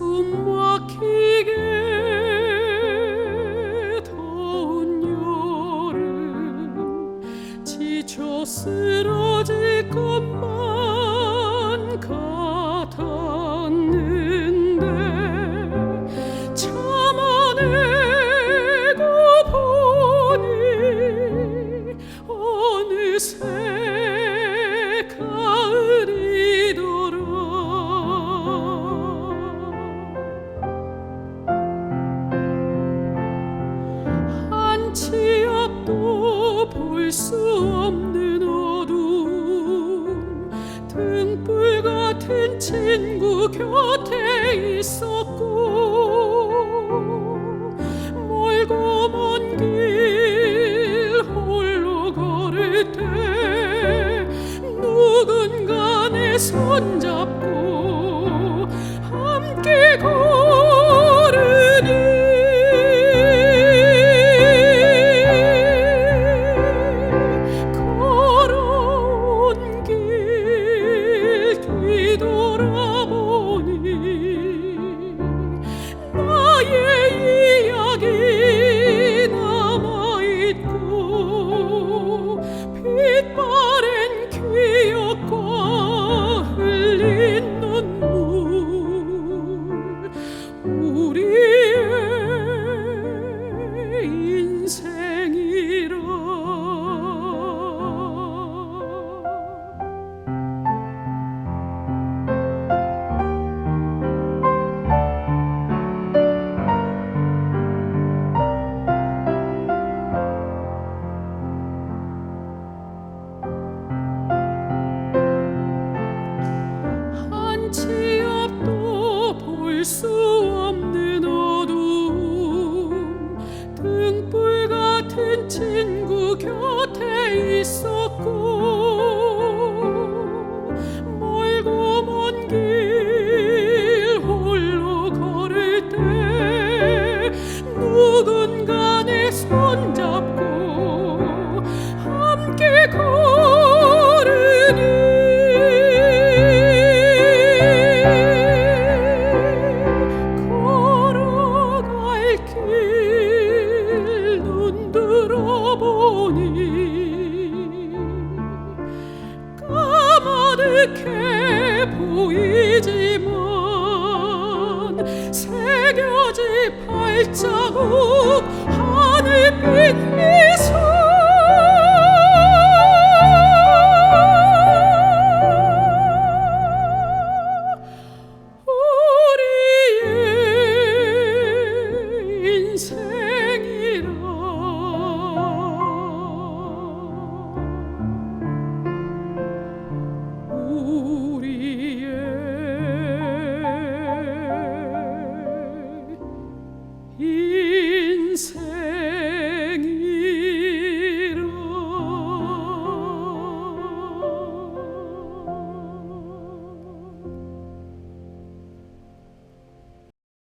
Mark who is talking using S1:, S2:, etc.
S1: 막히게 더운 여름 지쳐 쓰러질 것만 같 수 없는 어둠. 등불 같은 친구 곁에 있었고 멀고 먼 길 홀로 걸을 때 누군가 내 손잡고 누군가 내 손잡고 함께 걸으니. 걸어갈 길 눈 들어보니. 까마득해 보이지만 새겨진 발자국